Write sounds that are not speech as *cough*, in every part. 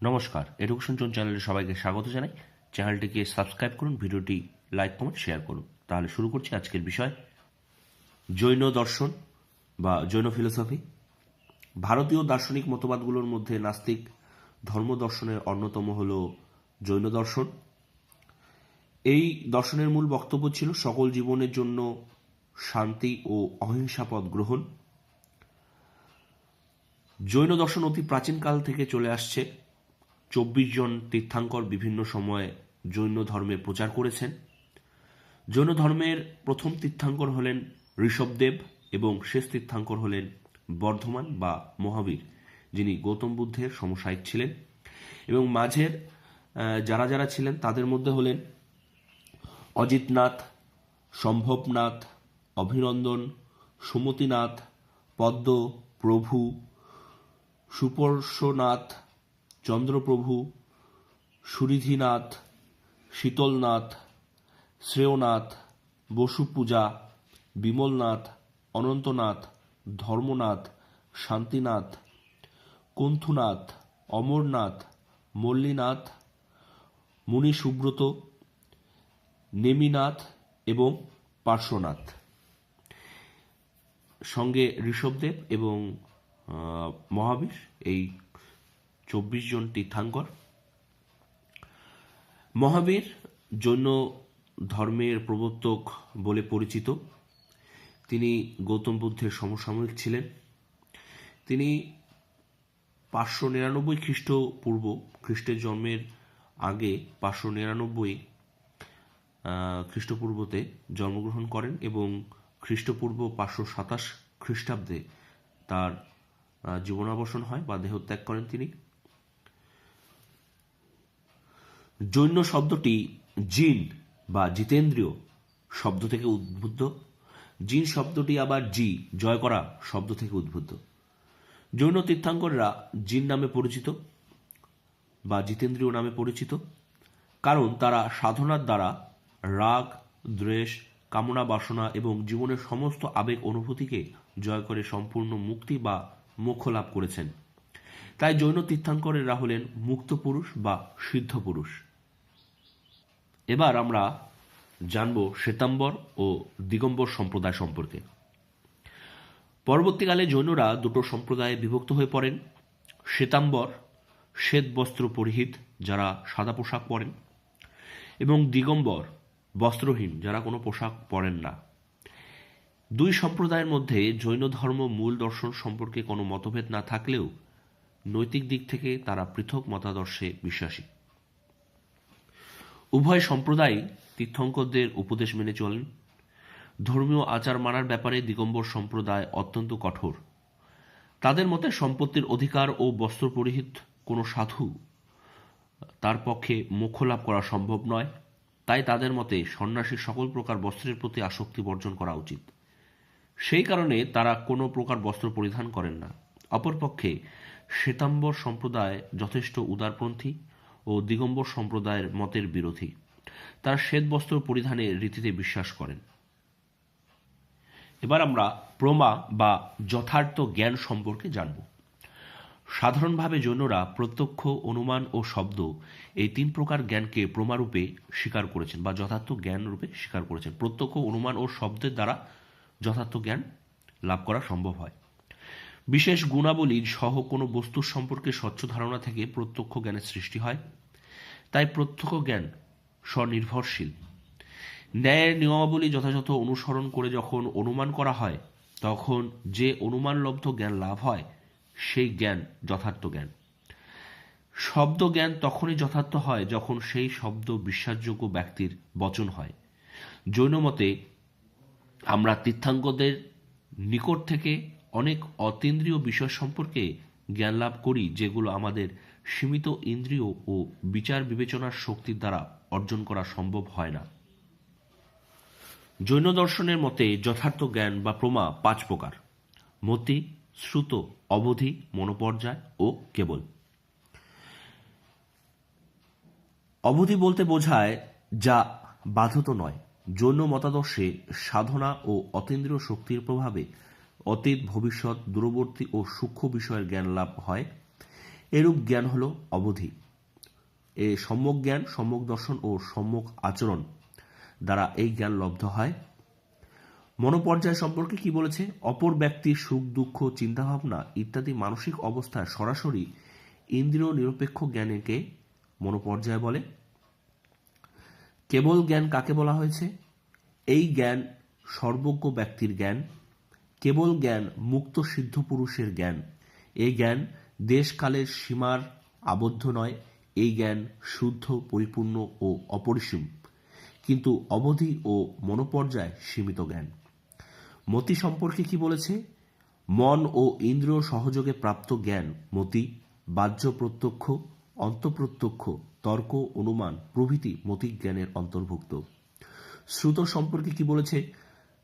নমস্কার। Education zone চ্যানেলে সবাইকে স্বাগত জানাই। চ্যানেলটিকে সাবস্ক্রাইব করুন, ভিডিওটি লাইক কমেন্ট শেয়ার করুন। তাহলে শুরু করছি আজকের বিষয়। জৈন দর্শন বা জৈন ফিলোসফি ভারতীয় দার্শনিক মতবাদগুলোর মধ্যে নাস্তিক ধর্ম দর্শনের অন্যতম হল জৈন দর্শন। এই দর্শনের মূল বক্তব্য ছিল সকল জীবনের জন্য শান্তি ও অহিংসা পথ গ্রহণ। জৈন দর্শন অতি প্রাচীনকাল থেকে চলে আসছে। চব্বিশ জন তীর্থাঙ্কর বিভিন্ন সময়ে জৈন ধর্মের প্রচার করেছেন। জৈন ধর্মের প্রথম তীর্থাঙ্কর হলেন ঋষভদেব এবং শেষ তীর্থাঙ্কর হলেন বর্ধমান বা মহাবীর, যিনি গৌতম বুদ্ধের সমসায়িক ছিলেন। এবং মাঝের যারা যারা ছিলেন তাদের মধ্যে হলেন অজিতনাথ, সম্ভবনাথ, অভিনন্দন, সুমতিনাথ, পদ্ম, প্রভু, সুপর্শনাথ চন্দ্রপ্রভু, সুরিধিনাথ, শীতলনাথ, শ্রেয়নাথ, বসুপূজা, বিমলনাথ, অনন্তনাথ, ধর্মনাথ, শান্তিনাথ, কুন্থুনাথ, অমরনাথ, মল্লীনাথ মুনি সুব্রত নেমিনাথ এবং পার্শ্বনাথ। সঙ্গে ঋষভদেব এবং মহাবীর এই চব্বিশ জন তীর্থাঙ্কর। মহাবীর জৈন ধর্মের প্রবর্তক বলে পরিচিত। তিনি গৌতম বুদ্ধের সমসাময়িক ছিলেন। তিনি পাঁচশো নিরানব্বই খ্রিস্টপূর্ব খ্রিস্টের জন্মের আগে পাঁচশো নিরানব্বই খ্রিস্টপূর্বতে জন্মগ্রহণ করেন এবং খ্রিস্টপূর্ব পাঁচশো সাতাশ খ্রিস্টাব্দে তার জীবনাবসান হয় বা দেহত্যাগ করেন তিনি। জৈন শব্দটি জিন বা জিতেন্দ্রীয় শব্দ থেকে উদ্বুদ্ধ জিন শব্দটি আবার জি, জয় করা শব্দ থেকে উদ্বুদ্ধ জৈন তীর্থাঙ্কররা জিন নামে পরিচিত বা জিতেন্দ্রীয় নামে পরিচিত, কারণ তারা সাধনার দ্বারা রাগ, দ্বেষ, কামনা, বাসনা এবং জীবনের সমস্ত আবেগ অনুভূতিকে জয় করে সম্পূর্ণ মুক্তি বা মোক্ষ লাভ করেছেন। তাই জৈন তীর্থাঙ্করেরা হলেন মুক্ত পুরুষ বা সিদ্ধ পুরুষ। এবার আমরা জানব শ্বেতাম্বর ও দিগম্বর সম্প্রদায় সম্পর্কে। পরবর্তীকালে জৈনরা দুটো সম্প্রদায়ে বিভক্ত হয়ে পড়েন। শ্বেতাম্বর শ্বেত বস্ত্র পরিহিত যারা সাদা পোশাক পরেন এবং দিগম্বর বস্ত্রহীন যারা কোনো পোশাক পরেন না। দুই সম্প্রদায়ের মধ্যে জৈন ধর্ম মূল দর্শন সম্পর্কে কোনো মতভেদ না থাকলেও নৈতিক দিক থেকে তারা পৃথক মতাদর্শে বিশ্বাসী। উভয় সম্প্রদায় তীর্থঙ্করদের উপদেশ মেনে চলেন। ধর্মীয় আচার মানার ব্যাপারে দিগম্বর সম্প্রদায় অত্যন্ত কঠোর। তাদের মতে সম্পত্তির অধিকার ও বস্ত্র পরিহিত কোনো সাধু তার পক্ষে মোক্ষ লাভ করা সম্ভব নয়। তাই তাদের মতে সন্ন্যাসীর সকল প্রকার বস্ত্রের প্রতি আসক্তি বর্জন করা উচিত। সেই কারণে তারা কোনো প্রকার বস্ত্র পরিধান করেন না। অপরপক্ষে শ্বেতাম্বর সম্প্রদায় যথেষ্ট উদারপন্থী ও দিগম্বর সম্প্রদায়ের মতের বিরোধী। তারা শ্বেত বস্ত্র পরিধানের রীতিতে বিশ্বাস করেন। এবার আমরা প্রমা বা যথার্থ জ্ঞান সম্পর্কে জানব। সাধারণভাবে জৈনরা প্রত্যক্ষ অনুমান ও শব্দ এই তিন প্রকার জ্ঞানকে প্রমারূপে স্বীকার করেছেন বা যথার্থ জ্ঞান রূপে স্বীকার করেছেন। প্রত্যক্ষ অনুমান ও শব্দের দ্বারা যথার্থ জ্ঞান লাভ করা সম্ভব হয়। বিশেষ গুণাবলী সহ কোনো বস্তুর সম্পর্কে স্বচ্ছ ধারণা থেকে প্রত্যক্ষ জ্ঞানের সৃষ্টি হয়। তাই প্রত্যক্ষ জ্ঞান স্বনির্ভরশীল। ন্যায়ের নিয়মাবলী যথাযথ অনুসরণ করে যখন অনুমান করা হয়, তখন যে অনুমানলব্ধ জ্ঞান লাভ হয়, সেই জ্ঞান যথার্থ জ্ঞান। শব্দ জ্ঞান তখনই যথার্থ হয় যখন সেই শব্দ বিশ্বাসযোগ্য ব্যক্তির বচন হয়। জৈন মতে, আমরা তীর্থাঙ্গদের নিকট থেকে অনেক অতীন্দ্রিয় বিষয় সম্পর্কে জ্ঞান লাভ করি যেগুলো আমাদের সীমিত ইন্দ্রিয় ও বিচার বিবেচনার শক্তির দ্বারা অর্জন করা সম্ভব হয় না। জৈন দর্শনের মতে যথার্থ জ্ঞান বা প্রমা পাঁচ প্রকার। মতি, শ্রুত, অবধি, মনোপর্যায় ও কেবল। অবধি বলতে বোঝায় যা বাধত নয়। জৈন মতাদর্শে সাধনা ও অতীন্দ্রিয় শক্তির প্রভাবে অতীত, ভবিষ্যৎ, দূরবর্তী ও সূক্ষ্ম বিষয়ের জ্ঞান লাভ হয়। এরূপ জ্ঞান হল অবধি। এ সম্যক জ্ঞান, সম্যক দর্শন ও সম্যক আচরণ দ্বারা এই জ্ঞান লব্ধ হয়। মনোপর্যায় সম্পর্কে কি বলেছে? অপর ব্যক্তির সুখ, দুঃখ, চিন্তাভাবনা ইত্যাদি মানসিক অবস্থায় সরাসরি ইন্দ্রিয় নিরপেক্ষ জ্ঞানকে মনোপর্যায় বলে। কেবল জ্ঞান কাকে বলা হয়েছে? এই জ্ঞান সর্বজ্ঞ ব্যক্তির জ্ঞান, কেবল জ্ঞান মুক্ত সিদ্ধ পুরুষের জ্ঞান। এই জ্ঞান দেশকালের সীমার আবদ্ধ নয়, এই জ্ঞান শুদ্ধ, পরিপূর্ণ ও অপরিসীম। কিন্তু অবধি ও মনোপর্যায় সীমিত জ্ঞান। মতি সম্পর্কে কি বলেছে? মন ও ইন্দ্রিয় সহযোগে প্রাপ্ত জ্ঞান, মতি, বাহ্য প্রত্যক্ষ, অন্তঃপ্রত্যক্ষ, তর্ক, অনুমান প্রভৃতি মতি জ্ঞানের অন্তর্ভুক্ত। শ্রুত সম্পর্কে কি বলেছে?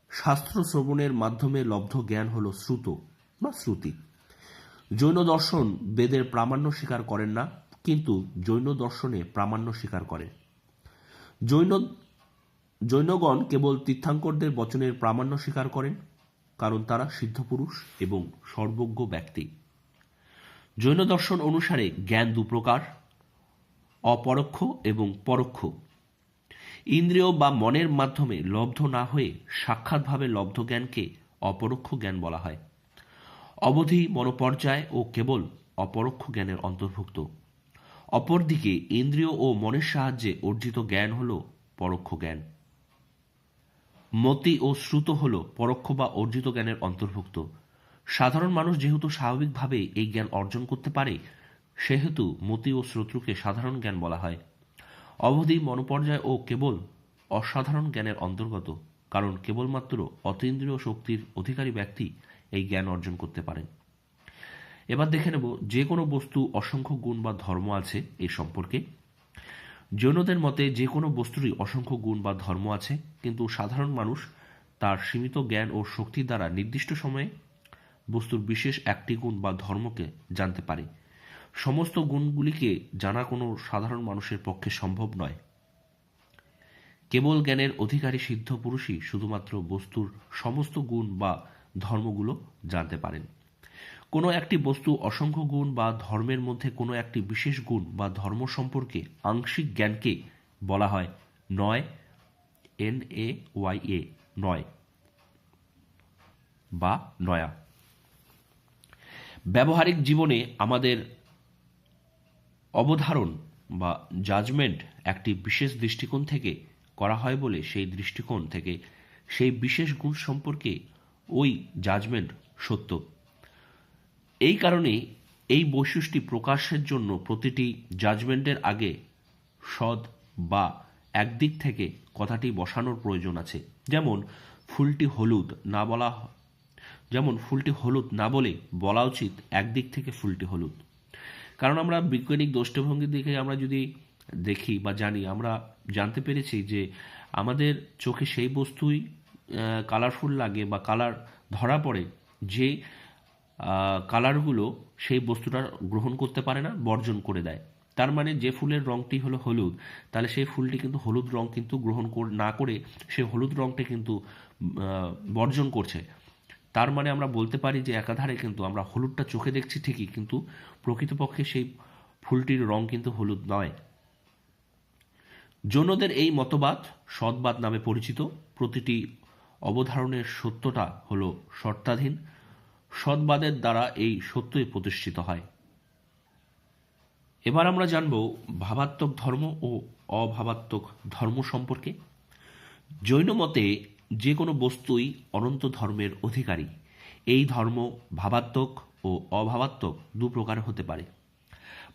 শাস্ত্র শ্রবণের মাধ্যমে লব্ধ জ্ঞান হল শ্রুত বা শ্রুতি। জৈন দর্শন বেদের প্রামাণ্য স্বীকার করেন না, কিন্তু জৈন দর্শনে প্রামাণ্য স্বীকার করে জৈন, জৈনগণ কেবল তীর্থাঙ্করদের বচনের প্রামাণ্য স্বীকার করেন, কারণ তারা সিদ্ধপুরুষ এবং সর্বজ্ঞ ব্যক্তি। জৈন দর্শন অনুসারে জ্ঞান দুপ্রকার, অপরোক্ষ এবং পরোক্ষ। ইন্দ্রিয় বা মনের মাধ্যমে লব্ধ না হয়ে সাক্ষাৎভাবে লব্ধ জ্ঞানকে অপরোক্ষ জ্ঞান বলা হয়। অবধি মনোপর্যায় ও কেবল অপরোক্ষ জ্ঞানের অন্তর্ভুক্ত। অপরদিকে ইন্দ্রিয় ও মনের সাহায্যে অর্জিত জ্ঞান হল পরোক্ষ জ্ঞান। মতি ও শ্রুত হল পরোক্ষ বা অর্জিত জ্ঞানের অন্তর্ভুক্ত। সাধারণ মানুষ যেহেতু স্বাভাবিকভাবে এই জ্ঞান অর্জন করতে পারে, সেহেতু মতি ও শ্রোত্রুকে সাধারণ জ্ঞান বলা হয়। অবধি মনোপর্যায় ও কেবল অসাধারণ জ্ঞানের অন্তর্গত, কারণ কেবলমাত্র অতীন্দ্রিয় শক্তির অধিকারী ব্যক্তি এই জ্ঞান অর্জন করতে পারেন। এবার দেখে নেব যে কোনো বস্তু অসংখ্য গুণ বা ধর্ম আছে এই সম্পর্কে। জৈনদের মতে যে কোনো বস্তুরই অসংখ্য গুণ বা ধর্ম আছে, কিন্তু সাধারণ মানুষ তার সীমিত জ্ঞান ও শক্তির দ্বারা নির্দিষ্ট সময়ে বস্তুর বিশেষ একটি গুণ বা ধর্মকে জানতে পারে। সমস্ত গুণগুলিকে জানা কোনো সাধারণ মানুষের পক্ষে সম্ভব নয়। কেবল জ্ঞানের অধিকারী সিদ্ধ পুরুষই শুধুমাত্র বস্তুর সমস্ত গুণ বা ধর্মগুলো জানতে পারেন। কোনো একটি বস্তু অসংখ্য গুণ বা ধর্মের মধ্যে কোনো একটি বিশেষ গুণ বা ধর্ম সম্পর্কে আংশিক জ্ঞানকে বলা হয় নয় এন এ ওয়াই এ নয় বা নয়া। ব্যবহারিক জীবনে আমাদের অবধারণ বা জাজমেন্ট একটি বিশেষ দৃষ্টিকোণ থেকে করা হয় বলে সেই দৃষ্টিকোণ থেকে সেই বিশেষ গুণ সম্পর্কে ওই জাজমেন্ট সত্য। এই কারণে এই বৈশিষ্ট্যটি প্রকাশের জন্য প্রতিটি জাজমেন্টের আগে সদ বা একদিক থেকে কথাটি বসানোর প্রয়োজন আছে। যেমন, ফুলটি হলুদ না বলা যেমন, ফুলটি হলুদ না বলে বলা উচিত একদিক থেকে ফুলটি হলুদ। কারণ আমরা বৈজ্ঞানিক দৃষ্টিভঙ্গির দিকে আমরা যদি দেখি বা জানি, আমরা জানতে পেরেছি যে আমাদের চোখে সেই বস্তুই কালারফুল লাগে বা কালার ধরা পড়ে, যে কালারগুলো সেই বস্তুটা গ্রহণ করতে পারে না, বর্জন করে দেয়। তার মানে যে ফুলের রঙটি হলো হলুদ, তাহলে সেই ফুলটি কিন্তু হলুদ রং কিন্তু গ্রহণ না করে সে হলুদ রঙটা কিন্তু বর্জন করছে। তার মানে আমরা বলতে পারি যে একাধারে কিন্তু আমরা হলুদটা চোখে দেখছি ঠিকই, কিন্তু প্রকৃতপক্ষে সেই ফুলটির রং কিন্তু হলুদ নয়। জৈনদের এই মতবাদ সৎবাদ নামে পরিচিত, প্রতিটি অবধারণের সত্যটা হল শর্তাধীন। সৎবাদের দ্বারা এই সত্যই প্রতিষ্ঠিত হয়। এবার আমরা জানব ভাবাত্মক ধর্ম ও অভাবাত্মক ধর্ম সম্পর্কে। জৈন মতে যে কোনো বস্তুই অনন্ত ধর্মের অধিকারী। এই ধর্ম ভাবাত্মক ও অভাবাত্মক দু প্রকার হতে পারে।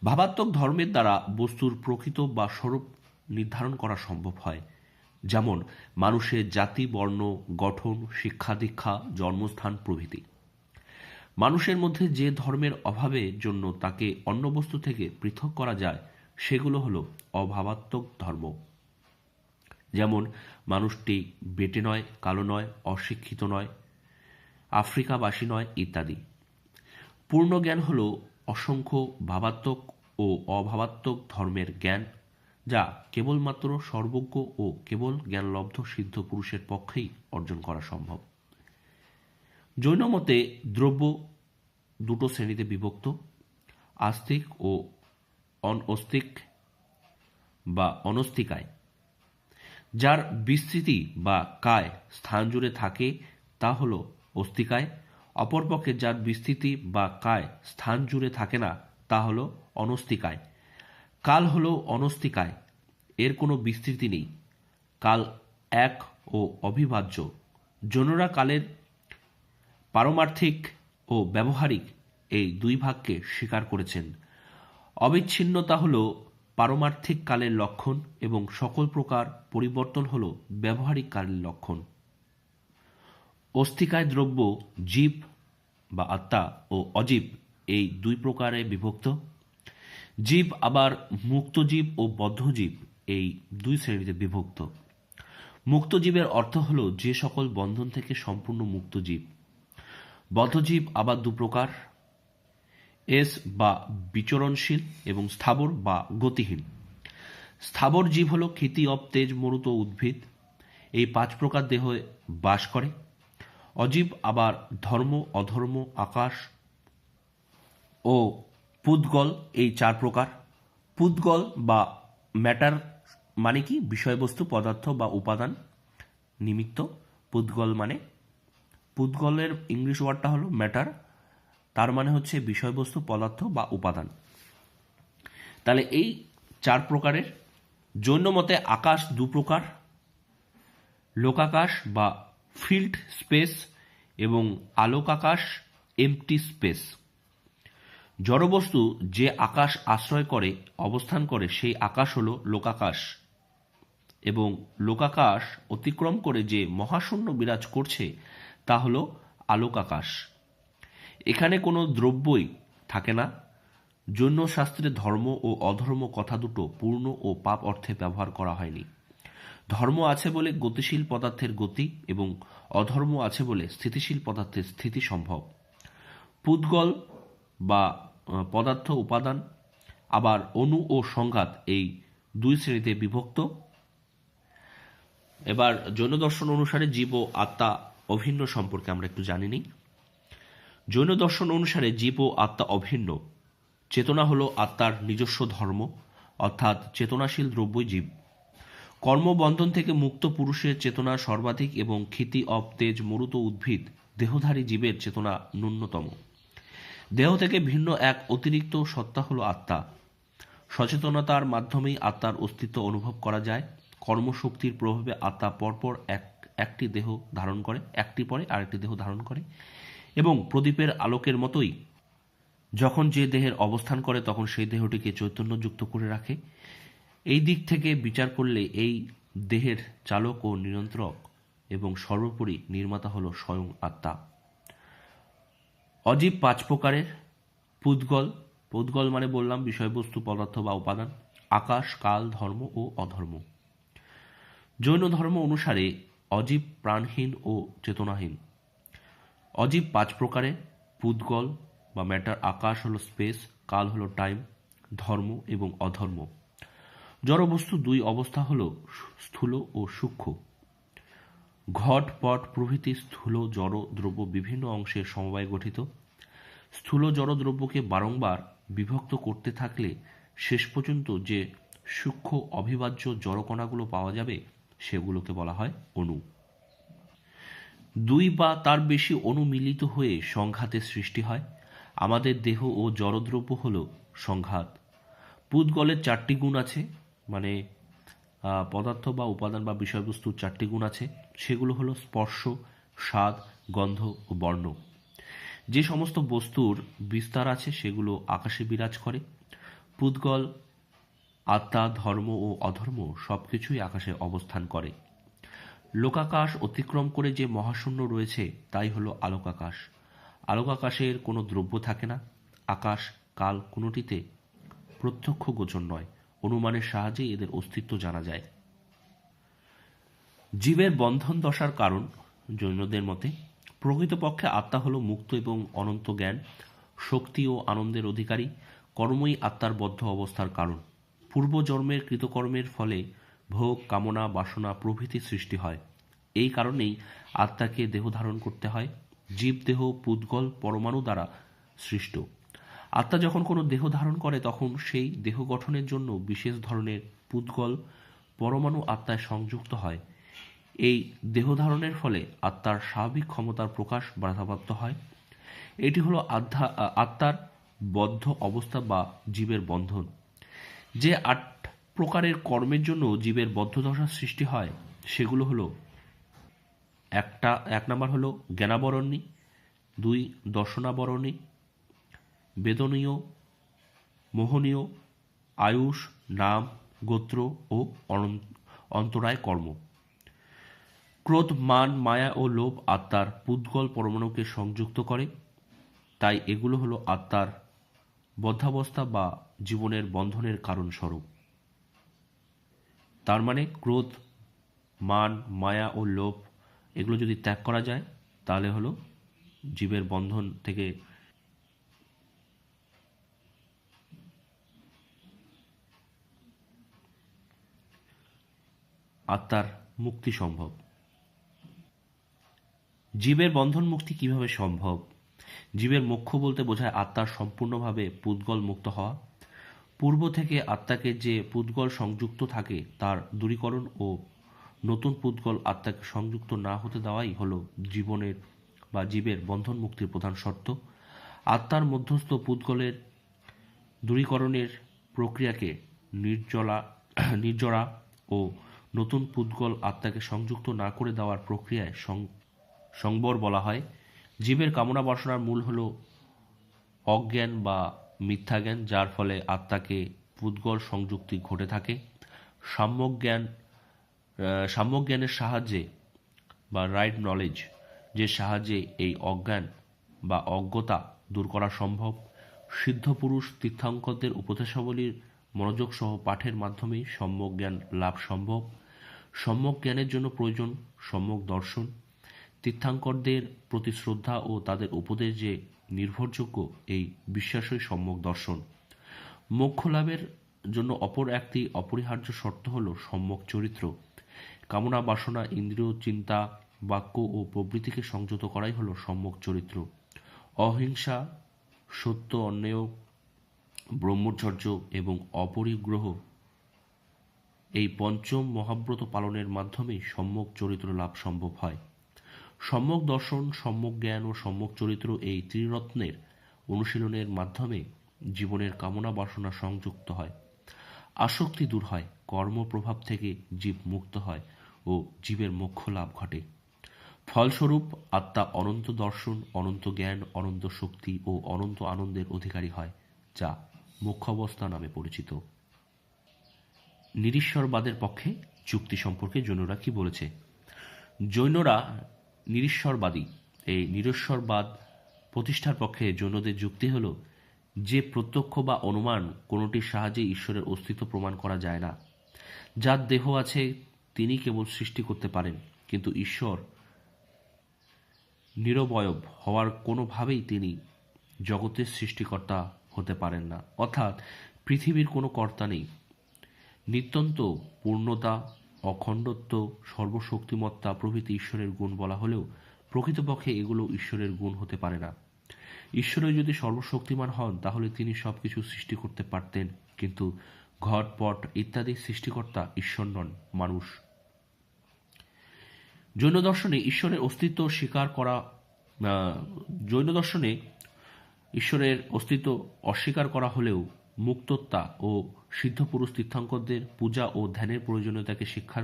ভাবাত্মক ধর্মের দ্বারা বস্তুর প্রকৃত বা স্বরূপ নির্ধারণ করা সম্ভব হয়। যেমন মানুষের জাতি, বর্ণ, গঠন, শিক্ষা দীক্ষা, জন্মস্থান, প্রভৃতি। মানুষের মধ্যে যে ধর্মের অভাবের জন্য তাকে অন্য বস্তু থেকে পৃথক করা যায়, সেগুলো হলো অভাবাত্মক ধর্ম। যেমন, মানুষটি বেটে নয়, কালো নয়, অশিক্ষিত নয়, আফ্রিকাবাসী নয়, ইত্যাদি। পূর্ণ জ্ঞান হল অসংখ্য ভাবাত্মক ও অভাবাত্মক ধর্মের জ্ঞান যা কেবলমাত্র সর্বজ্ঞ ও কেবল জ্ঞানলব্ধ সিদ্ধ পুরুষের পক্ষেই অর্জন করা সম্ভব। জৈন মতে দ্রব্য দুটো শ্রেণীতে বিভক্ত, আস্তিক ও অনস্তিক বা অনস্তিকায়। যার বিস্তৃতি বা কায় স্থান জুড়ে থাকে, তা হল অস্তিকায়। অপরপক্ষে যার বিস্তৃতি বা কায় স্থান জুড়ে থাকে না, তা হল অনস্তিকায়। কাল হল অনস্তিকায়, এর কোনো বিস্তৃতি নেই। কাল এক ও অবিভাজ্য। জনরা কালের পারমার্থিক ও ব্যবহারিক এই দুই ভাগকে স্বীকার করেছেন। অবিচ্ছিন্নতা হল পারমার্থিক কালের লক্ষণ এবং সকল প্রকার পরিবর্তন হল ব্যবহারিক কালের লক্ষণ। অস্থিকায় দ্রব্য, জীব বা আত্মা ও অজীব এই দুই প্রকারে বিভক্ত। জীব আবার মুক্তজীব ও বদ্ধজীব এই দুই শ্রেণীতে বিভক্ত। মুক্তজীবের অর্থ হল যে সকল বন্ধন থেকে সম্পূর্ণ মুক্ত জীব বদ্ধজীব আবার দু প্রকার, এস বা বিচরণশীল এবং স্থাবর বা গতিহীন। স্থাবর জীব হল ক্ষিতি অব তেজ, মরুত উদ্ভিদ। এই পাঁচ প্রকার দেহ বাস করে। অজীব আবার ধর্ম, অধর্ম, আকাশ ও পুদ্গল এই চার প্রকার। পুদ্গল বা ম্যাটার মানে কি? বিষয়বস্তু, পদার্থ বা উপাদান নিমিত্ত। পুদ্গল মানে পুদ্গলের ইংলিশ ওয়ার্ডটা হলো ম্যাটার। তার মানে হচ্ছে বিষয়বস্তু, পদার্থ বা উপাদান। তাহলে এই চার প্রকারের জৈন মতে আকাশ দু প্রকার, লোকাকাশ বা ফিল্ড স্পেস এবং আলোকাকাশ, এমটি স্পেস। জড়বস্তু যে আকাশ আশ্রয় করে, অবস্থান করে, সেই আকাশ হল লোকাকাশ। এবং লোকাকাশ অতিক্রম করে যে মহাশূন্য বিরাজ করছে, তা হলো আলোকাকাশ। এখানে কোনো দ্রব্যই থাকে না। জৈন শাস্ত্রে ধর্ম ও অধর্ম কথা দুটো পূর্ণ ও পাপ অর্থে ব্যবহার করা হয়নি। ধর্ম আছে বলে গতিশীল পদার্থের গতি এবং অধর্ম আছে বলে স্থিতিশীল পদার্থের স্থিতি সম্ভব। পুদ্গল বা পদার্থ উপাদান, আবার অণু ও সংঘাত এই দুই শ্রেণীতে বিভক্ত। এবার জৈন দর্শন অনুসারে জীব ও আত্মা অভিন্ন সম্পর্কে আমরা একটু জানি নিই জৈন দর্শন অনুসারে জীব ও আত্মা অভিন্ন। চেতনা হলো আত্মার নিজস্ব ধর্ম, অর্থাৎ চেতনাশীল দ্রব্যই জীব। কর্মবন্ধন থেকে মুক্ত পুরুষের চেতনা সর্বাধিক এবং ক্ষিতি, অব তেজ, মরুত উদ্ভিদ, দেহধারী জীবের চেতনা ন্যূনতম। দেহ থেকে ভিন্ন এক অতিরিক্ত সত্তা হলো আত্মা। সচেতনতার মাধ্যমেই আত্মার অস্তিত্ব অনুভব করা যায়। কর্মশক্তির প্রভাবে আত্মা পরপর এক, একটি দেহ ধারণ করে, একটি পরে আরেকটি দেহ ধারণ করে এবং প্রদীপের আলোকের মতোই যখন যে দেহের অবস্থান করে তখন সেই দেহটিকে চৈতন্যযুক্ত করে রাখে। এই দিক থেকে বিচার করলে এই দেহের চালক ও নিয়ন্ত্রক এবং সর্বোপরি নির্মাতা হল স্বয়ং আত্মা। অজীব পাঁচ প্রকারের পুদ্গল। পুদ্গল মানে বললাম বিষয়বস্তু, পদার্থ বা উপাদান, আকাশ, কাল, ধর্ম ও অধর্ম। জৈন ধর্ম অনুসারে অজীব প্রাণহীন ও চেতনাহীন। অজীব পাঁচ প্রকারে পুদ্গল বা ম্যাটার আকাশ হলো স্পেস, কাল হলো টাইম, ধর্ম এবং অধর্ম। জড়বস্তু দুই অবস্থা হলো স্থূল ও সূক্ষ্ম। ঘট, পট প্রভৃতি স্থূল, জড়, দ্রব্য বিভিন্ন অংশের সমবায় গঠিত। স্থূল জড় দ্রব্যকে বারংবার বিভক্ত করতে থাকলে শেষ পর্যন্ত যে সূক্ষ্ম অবিভাজ্য জড়কণাগুলো পাওয়া যাবে, সেগুলোকে বলা হয় অণু। দুই বা তার বেশি অণু মিলিত হয়ে সংঘাতের সৃষ্টি হয়। আমাদের দেহ ও জড়দ্রব্য হল সংঘাত। পুদ্গলের চারটি গুণ আছে মানে পদার্থ বা উপাদান বা বিষয়বস্তুর চারটি গুণ আছে। সেগুলো হলো স্পর্শ, স্বাদ, গন্ধ ও বর্ণ। যে সমস্ত বস্তুর বিস্তার আছে, সেগুলো আকাশে বিরাজ করে। পুদ্গল আত্মা, ধর্ম ও অধর্ম সব কিছুই আকাশে অবস্থান করে। লোকাকাশ অতিক্রম করে যে মহাশূন্য রয়েছে, তাই হলো আলোকাকাশ। আলোকাকাশের কোনো দ্রব্য থাকে না। আকাশ, কাল কোনোটিতে প্রত্যক্ষ গোচর নয়। অনুমানের সাহায্যে এদের অস্তিত্ব জানা যায়। জীবের বন্ধন দশার কারণ জৈনদের মতে প্রকৃতপক্ষে আত্মা হল মুক্ত এবং অনন্ত জ্ঞান, শক্তি ও আনন্দের অধিকারী, কর্মই আত্মার বদ্ধ অবস্থার কারণ। পূর্বজন্মের কৃতকর্মের ফলে ভোগ, কামনা, বাসনা প্রভৃতি সৃষ্টি হয়। এই কারণেই আত্মাকে দেহ ধারণ করতে হয়, জীব দেহ, পুদ্গল পরমাণু দ্বারা সৃষ্ট। আত্মা যখন কোনো দেহ ধারণ করে, তখন সেই দেহ গঠনের জন্য বিশেষ ধরনের পুদ্গল পরমাণু আত্মায় সংযুক্ত হয়। এই দেহ ধারণের ফলে আত্মার স্বাভাবিক ক্ষমতার প্রকাশ বাধাপ্রাপ্ত হয়। এটি হলো আধ্যা, আত্মার বদ্ধ অবস্থা বা জীবের বন্ধন। যে আট প্রকারের কর্মের জন্য জীবের বদ্ধদশার সৃষ্টি হয়, সেগুলো হলো একটা, এক নম্বর হলো জ্ঞানাবরণী, দুই দর্শনাবরণী, বেদনীয়, মোহনীয়, আয়ুষ, নাম, গোত্র ও অন্তরায় কর্ম। ক্রোধ, মান, মায়া ও লোভ আত্মার পুদ্গল পরমাণুকে সংযুক্ত করে। তাই এগুলো হলো আত্মার বদ্ধাবস্থা বা জীবনের বন্ধনের কারণস্বরূপ। তার মানে ক্রোধ, মান, মায়া ও লোভ এগুলো যদি ত্যাগ করা যায়, তাহলে হলো জীবের বন্ধন থেকে আত্মার মুক্তি সম্ভব। জীবের বন্ধন মুক্তি কীভাবে সম্ভব? জীবের মোক্ষ বলতে বোঝায় আত্মার সম্পূর্ণভাবে পুদ্গল মুক্ত হওয়া। পূর্ব থেকে আত্মাকে যে পুদ্গল সংযুক্ত থাকে, তার দূরীকরণ ও নতুন পুদ্গল আত্মাকে সংযুক্ত না হতে দেওয়াই হলো জীবনের বা জীবের বন্ধন মুক্তির প্রধান শর্ত। আত্মার মধ্যস্থ পুদ্গলের দূরীকরণের প্রক্রিয়াকে নির্জলা, *clears throat* নির্জরা ও নতুন পুদ্গল আত্মাকে সংযুক্ত না করে দেওয়ার প্রক্রিয়ায় সংবর বলা হয়। জীবের কামনা বাসনার মূল হল অজ্ঞান বা মিথ্যা জ্ঞান যার ফলে আত্মাকে পুদ্গল সংযুক্তি ঘটে থাকে। সাম্যক জ্ঞান আহ, সাম্যক জ্ঞানের সাহায্যে বা রাইট নলেজ যে সাহায্যে এই অজ্ঞান বা অজ্ঞতা দূর করা সম্ভব। সিদ্ধ পুরুষ তীর্থাঙ্করদের উপদেশাবলীর মনোযোগ সহ পাঠের মাধ্যমে সম্যক জ্ঞান লাভ সম্ভব। সম্যক জ্ঞানের জন্য প্রয়োজন সম্যক দর্শন। তীর্থাঙ্করদের প্রতি শ্রদ্ধা ও তাদের উপদেশ যে নির্ভরযোগ্য এই বিশ্বাসই সম্যক দর্শন। মোক্ষ লাভের জন্য অপর একটি অপরিহার্য শর্ত হল সম্যক চরিত্র। কামনা, বাসনা, ইন্দ্রিয়, চিন্তা, বাক্য ও প্রবৃত্তিকে সংযত করাই হল সম্যক চরিত্র। অহিংসা, সত্য, অন্যায়, ব্রহ্মচর্য এবং অপরিগ্রহ এই পঞ্চম মহাব্রত পালনের মাধ্যমেই সম্যক চরিত্র লাভ সম্ভব হয়। সম্যক দর্শন, সম্যক জ্ঞান ও সম্যক চরিত্র এই ত্রিরত্নের অনুশীলনের মাধ্যমে জীবনের কামনা বাসনা সংযুক্ত হয়। আসক্তি দূর হয় কর্ম প্রভাব থেকে জীব মুক্ত হয় ও জীবের মোক্ষ লাভ ঘটে। ফলস্বরূপ আত্মা অনন্ত দর্শন, অনন্ত জ্ঞান, অনন্ত শক্তি ও অনন্ত আনন্দের অধিকারী হয়, যা মুখ্য অবস্থা নামে পরিচিত। নিরীশ্বরবাদের পক্ষে চুক্তি সম্পর্কে জৈনরা কি বলেছে? জৈনরা নিরীশ্বরবাদী। এই নিরীশ্বরবাদ প্রতিষ্ঠার পক্ষে জৈনদের যুক্তি হল, যে প্রত্যক্ষ বা অনুমান কোনোটির সাহায্যে ঈশ্বরের অস্তিত্ব প্রমাণ করা যায় না। যার দেহ আছে, তিনি কেবল সৃষ্টি করতে পারেন, কিন্তু ঈশ্বর নিরবয়ব হওয়ার কোনোভাবেই তিনি জগতের সৃষ্টিকর্তা হতে পারেন না। অর্থাৎ পৃথিবীর কোনো কর্তা নেই। নিত্যন্ত পূর্ণতা অখণ্ডত্ব, সর্বশক্তিমত্তা প্রভৃতি ঈশ্বরের গুণ বলা হলেও প্রকৃতপক্ষে এগুলো ঈশ্বরের গুণ হতে পারে না। ঈশ্বরই যদি সর্বশক্তিমান হন, তাহলে তিনি সব কিছু সৃষ্টি করতে পারতেন, কিন্তু ঘট, পট ইত্যাদি সৃষ্টিকর্তা ঈশ্বর নন, মানুষ। জৈন দর্শনে ঈশ্বরের অস্তিত্ব স্বীকার করা জৈন দর্শনে ঈশ্বরের অস্তিত্ব অস্বীকার করা হলেও মুক্তত্বা ও সিদ্ধপুরুষ তীর্থাঙ্করদের পূজা ও ধ্যানের প্রয়োজনীয়তাকে শিক্ষার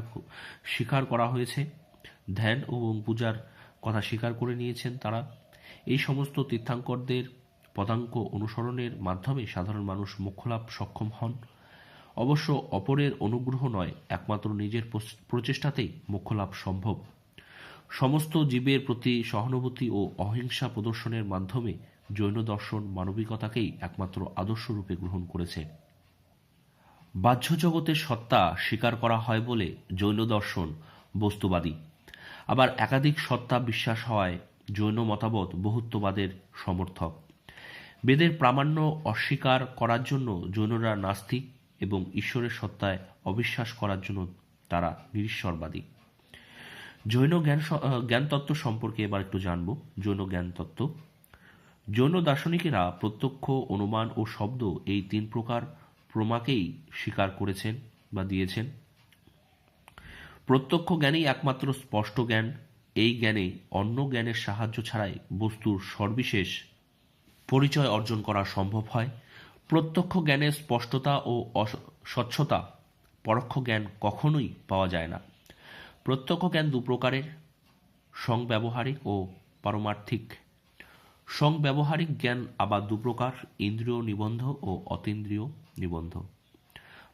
স্বীকার করা হয়েছে। ধ্যান এবং পূজার কথা স্বীকার করে নিয়েছেন তারা। এই সমস্ত তীর্থাঙ্করদের পদাঙ্ক অনুসরণের মাধ্যমে সাধারণ মানুষ মোক্ষলাভ সক্ষম হন। অবশ্য অপরের অনুগ্রহ নয়, একমাত্র নিজের প্রচ- প্রচেষ্টাতেই মোক্ষলাভ সম্ভব। সমস্ত জীবের প্রতি সহানুভূতি ও অহিংসা প্রদর্শনের মাধ্যমে জৈন দর্শন মানবিকতাকেই একমাত্র আদর্শ রূপে গ্রহণ করেছে। বাহ্য জগতের সত্তা স্বীকার করা হয় বলে জৈন দর্শন বস্তুবাদী। আবার একাধিক সত্তা বিশ্বাস হওয়ায় জৈন মতামত বহুত্ববাদের সমর্থক। বেদের প্রামাণ্য অস্বীকার করার জন্য জৈনরা নাস্তিক এবং ঈশ্বরের সত্তায় অবিশ্বাস করার জন্য তারা নিরীশ্বরবাদী। জৈন জ্ঞান জ্ঞানতত্ত্ব সম্পর্কে এবার একটু জানব। জৈন জ্ঞানতত্ত্ব। জৈন দার্শনিকেরা প্রত্যক্ষ, অনুমান ও শব্দ এই তিন প্রকার প্রমাকেই স্বীকার করেছেন বা দিয়েছেন। প্রত্যক্ষ জ্ঞানই একমাত্র স্পষ্ট জ্ঞান, এই জ্ঞানে অন্য জ্ঞানের সাহায্য ছাড়াই বস্তুর সর্বিশেষ পরিচয় অর্জন করা সম্ভব হয়। প্রত্যক্ষ জ্ঞানের স্পষ্টতা ও স্বচ্ছতা পরোক্ষ জ্ঞান কখনোই পাওয়া যায় না। প্রত্যক্ষ জ্ঞান দু প্রকারের সংব্যবহারিক ও পারমার্থিক। সংব্যবহারিক জ্ঞান আবার দু প্রকার ইন্দ্রিয় নিবন্ধ ও অতীন্দ্রিয়। নিবন্ধ।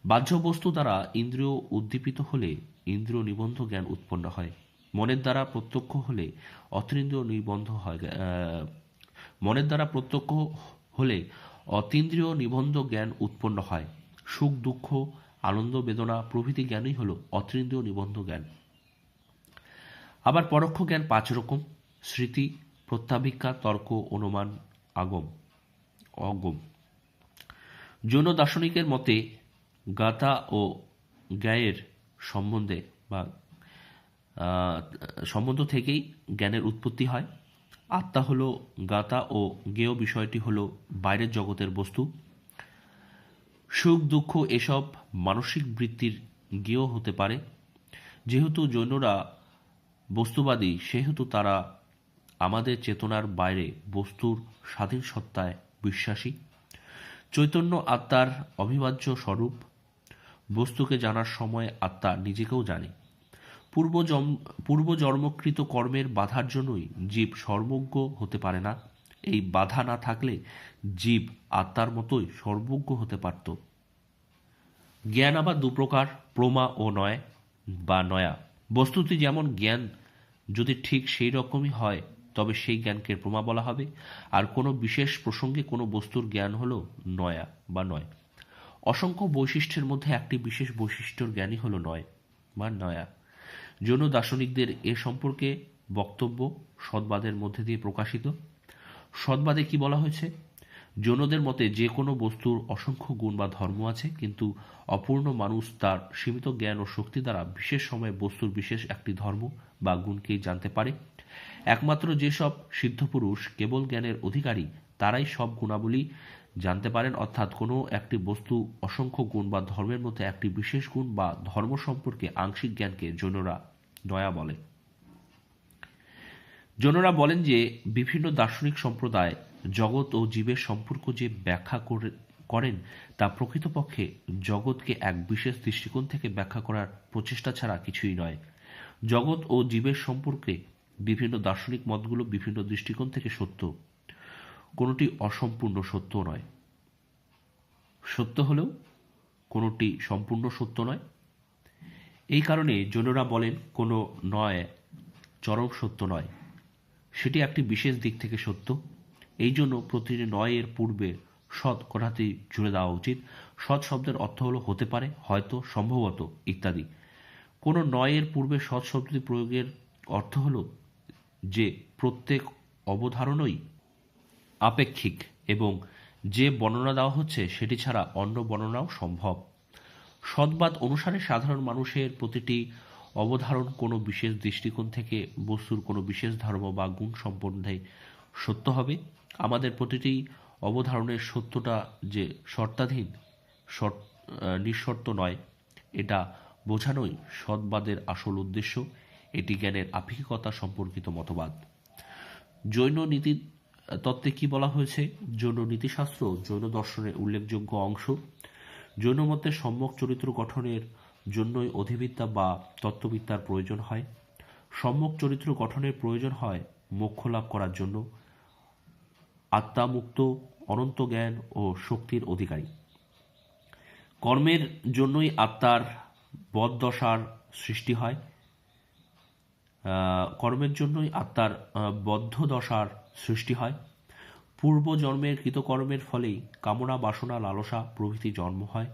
বাহ্য বস্তু দ্বারা ইন্দ্রিয় উদ্দীপিত হলে ইন্দ্রিয় নিবন্ধ জ্ঞান উৎপন্ন হয়। মনের দ্বারা প্রত্যক্ষ হলে অতীন্দ্রিয় নিবন্ধ হয় মনের দ্বারা প্রত্যক্ষ হলে অতীন্দ্রিয় নিবন্ধ জ্ঞান উৎপন্ন হয়। সুখ, দুঃখ, আনন্দ, বেদনা প্রভৃতি জ্ঞানই হল অতীন্দ্রিয় নিবন্ধ জ্ঞান। আবার পরোক্ষ জ্ঞান পাঁচ রকম, স্মৃতি প্রত্যাভিজ্ঞা তর্ক, অনুমান, আগম, অগম। জৈন দার্শনিকের মতে গাতা ও জ্ঞায়ের সম্বন্ধে বা সম্বন্ধ থেকেই জ্ঞানের উৎপত্তি হয়। আত্মা হলো গাতা ও জ্ঞেয় বিষয়টি হলো বাইরের জগতের বস্তু। সুখ, দুঃখ এসব মানসিক বৃত্তির জ্ঞেয় হতে পারে। যেহেতু জৈনরা বস্তুবাদী, সেহেতু তারা আমাদের চেতনার বাইরে বস্তুর স্বাধীন সত্তায় বিশ্বাসী। চৈতন্য আত্মার অবিভাজ্য স্বরূপ, বস্তুকে জানার সময় আত্মা নিজেকেও জানে। পূর্বজম পূর্বজন্মকৃত কর্মের বাধার জন্যই জীব সর্বজ্ঞ হতে পারে না। এই বাধা না থাকলে জীব আত্মার মতোই সর্বজ্ঞ হতে পারত। জ্ঞান আবার দু প্রকার প্রমা ও নয় বা নয়া। বস্তুটি যেমন জ্ঞান যদি ঠিক সেই রকমই হয় তবে সেই জ্ঞানকে প্রমা বলা হবে। আর কোনো বিশেষ প্রসঙ্গে কোনো বস্তুর জ্ঞান হলো নয়া বা নয়। অসংখ্য বৈশিষ্ট্যের মধ্যে একটি বিশেষ বৈশিষ্ট্যর জ্ঞানই হলো নয় বা নয়া। জৈন দার্শনিকদের এ সম্পর্কে বক্তব্য সৎবাদের মধ্যে দিয়ে প্রকাশিত। সৎবাদে কি বলা হয়েছে? জৈনদের মতে যে কোনো বস্তুর অসংখ্য গুণ বা ধর্ম আছে, কিন্তু অপূর্ণ মানুষ তার সীমিত জ্ঞান ও শক্তি দ্বারা বিশেষ সময়ে বস্তুর বিশেষ একটি ধর্ম বা গুণকেই জানতে পারে। একমাত্র যেসব সিদ্ধপুরুষ কেবল জ্ঞানের অধিকারী, তারাই সব গুণাবলী জানতে পারেন, অর্থাৎ কোনো একটি বস্তু অসংখ্য গুণ বা ধর্মের মধ্যে একটি বিশেষ গুণ বা ধর্ম সম্পর্কে আংশিক জ্ঞানকে জৈনরা নয়া বলে। জনরা বলেন যে, বিভিন্ন দার্শনিক সম্প্রদায় জগৎ ও জীবের সম্পর্ক যে ব্যাখ্যা করে- করেন, তা প্রকৃতপক্ষে জগৎকে এক বিশেষ দৃষ্টিকোণ থেকে ব্যাখ্যা করার প্রচেষ্টা ছাড়া কিছুই নয়। জগৎ ও জীবের সম্পর্কে বিভিন্ন দার্শনিক মতগুলো বিভিন্ন দৃষ্টিকোণ থেকে সত্য। কোনোটি অসম্পূর্ণ সত্য নয়। সত্য হলেও কোনোটি সম্পূর্ণ সত্য নয়। এই কারণে জৈনরা বলেন, কোনো নয় চরম সত্য নয়। সেটি একটি বিশেষ দিক থেকে সত্য। এই জন্য প্রতিটি নয়ের পূর্বে সৎ কথাটি জুড়ে দেওয়া উচিত। সৎ শব্দের অর্থ হলো হতে পারে, হয়তো, সম্ভবত ইত্যাদি। কোনো নয়ের পূর্বে সৎ শব্দটি প্রয়োগের অর্থ হলো যে প্রত্যেক অবধারণই আপেক্ষিক এবং যে বর্ণনা দেওয়া হচ্ছে সেটি ছাড়া অন্য বর্ণনাও সম্ভব। সৎবাদ অনুসারে সাধারণ মানুষের প্রতিটি অবধারণ কোনো বিশেষ দৃষ্টিকোণ থেকে বস্তুর কোনো বিশেষ ধর্ম বা গুণ সম্বন্ধে সত্য হবে। আমাদের প্রতিটি অবধারণের সত্যটা যে শর্তাধীন, শর্ত নিঃশর্ত নয়, এটা বোঝানোই সৎবাদের আসল উদ্দেশ্য। এটি জ্ঞানের আপেক্ষিকতা সম্পর্কিত মতবাদ। জৈন নীতি তত্ত্বে কি বলা হয়েছে? জৈন নীতিশাস্ত্র, জৈন দর্শনের উল্লেখযোগ্য অংশ। জৈন মতে সম্যক চরিত্র গঠনের জন্যই অধিবিদ্যা বা তত্ত্ববিদ্যার প্রয়োজন হয়। সম্যক চরিত্র গঠনের প্রয়োজন হয় মোক্ষ লাভ করার জন্য। আত্মামুক্ত, অনন্ত জ্ঞান ও শক্তির অধিকারী। কর্মের জন্যই আত্মার বদদশার সৃষ্টি হয়। কর্মের জন্যই আত্মার বদ্ধ দশার সৃষ্টি হয়। পূর্বজন্মের কৃতকর্মের ফলেই কামনা, বাসনা, লালসা প্রভৃতি জন্ম হয়।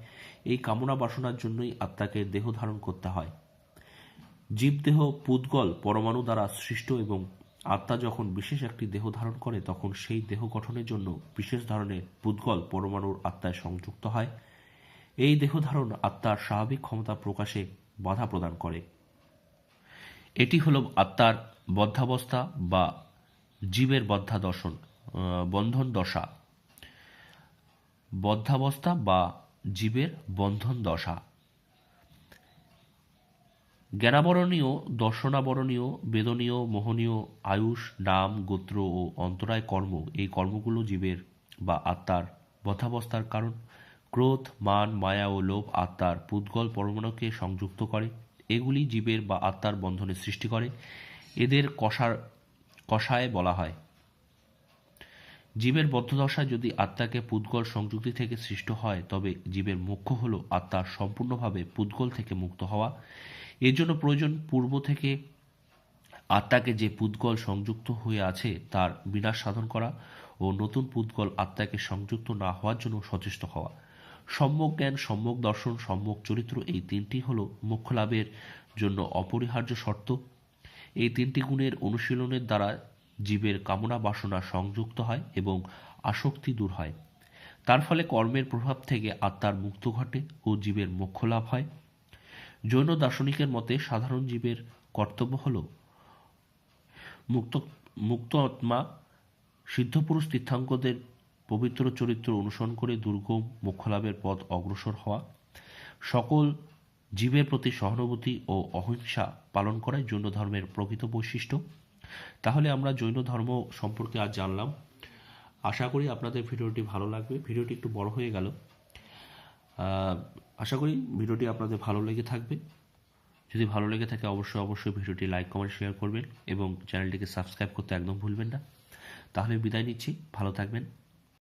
এই কামনা, বাসনার জন্যই আত্মাকে দেহ ধারণ করতে হয়। জীবদেহ পুদ্গল পরমাণু দ্বারা সৃষ্ট এবং আত্মা যখন বিশেষ একটি দেহ ধারণ করে, তখন সেই দেহ গঠনের জন্য বিশেষ ধরনের পুদ্গল পরমাণুর আত্মায় সংযুক্ত হয়। এই দেহ ধারণ আত্মার স্বাভাবিক ক্ষমতা প্রকাশে বাধা প্রদান করে। এটি হল আত্মার বদ্ধাবস্থা বা জীবের বদ্ধা দর্শন বন্ধন দশা। বদ্ধাবস্থা বা জীবের বন্ধন দশা। জ্ঞানাবরণীয়, দর্শনাবরণীয়, বেদনীয়, মোহনীয়, আয়ুষ, নাম, গোত্র ও অন্তরায় কর্ম, এই কর্মগুলো জীবের বা আত্মার বথাবস্থার কারণ। ক্রোধ, মান, মায়া ও লোভ আত্মার পুদ্গল পরমাণুকে সংযুক্ত করে। এগুলি জীবের বা আত্মার বন্ধনে সৃষ্টি করে। এদের কষার, কষায় বলা হয়। জীবের বদ্ধদশায় যদি আত্মাকে পুদ্গল সংযুক্তি থেকে সৃষ্ট হয়, তবে জীবের মুখ্য হল আত্মার সম্পূর্ণভাবে পুদ্গল থেকে মুক্ত হওয়া। এর জন্য প্রয়োজন পূর্ব থেকে আত্মাকে যে পুদ্গল সংযুক্ত হয়ে আছে, তার বিনাশ সাধন করা ও নতুন পুদ্গল আত্মাকে সংযুক্ত না হওয়ার জন্য সচেষ্ট হওয়া। সম্যক জ্ঞান, সম্যক দর্শন, সম্যক চরিত্র এই তিনটি হল মোক্ষ লাভের জন্য অপরিহার্য শর্ত। এই তিনটি গুণের অনুশীলনের দ্বারা জীবের কামনা বাসনা সংযুক্ত হয় এবং আসক্তি দূর হয়। তার ফলে কর্মের প্রভাব থেকে আত্মার মুক্ত ঘটে ও জীবের মোক্ষ লাভ হয়। জৈন দার্শনিকের মতে সাধারণ জীবের কর্তব্য হল মুক্ত মুক্ত আত্মা, সিদ্ধপুরুষ তীর্থাঙ্কদের পবিত্র চরিত্র অনুসরণ করে দুর্গম মোক্ষলাভের পথ অগ্রসর হওয়া, সকল জীবের প্রতি সহানুভূতি ও অহিংসা পালন করাই জৈন ধর্মের প্রকৃত বৈশিষ্ট্য। তাহলে আমরা জৈন ধর্ম সম্পর্কে আজ জানলাম। আশা করি আপনাদের ভিডিওটি ভালো লাগবে। ভিডিওটি একটু বড় হয়ে গেল। আশা করি ভিডিওটি আপনাদের ভালো লেগে থাকবে। যদি ভালো লেগে থাকে, অবশ্যই অবশ্যই ভিডিওটি লাইক, কমেন্ট, শেয়ার করবেন এবং চ্যানেলটিকে সাবস্ক্রাইব করতে একদম ভুলবেন না। তাহলে বিদায় নিচ্ছি। ভালো থাকবেন।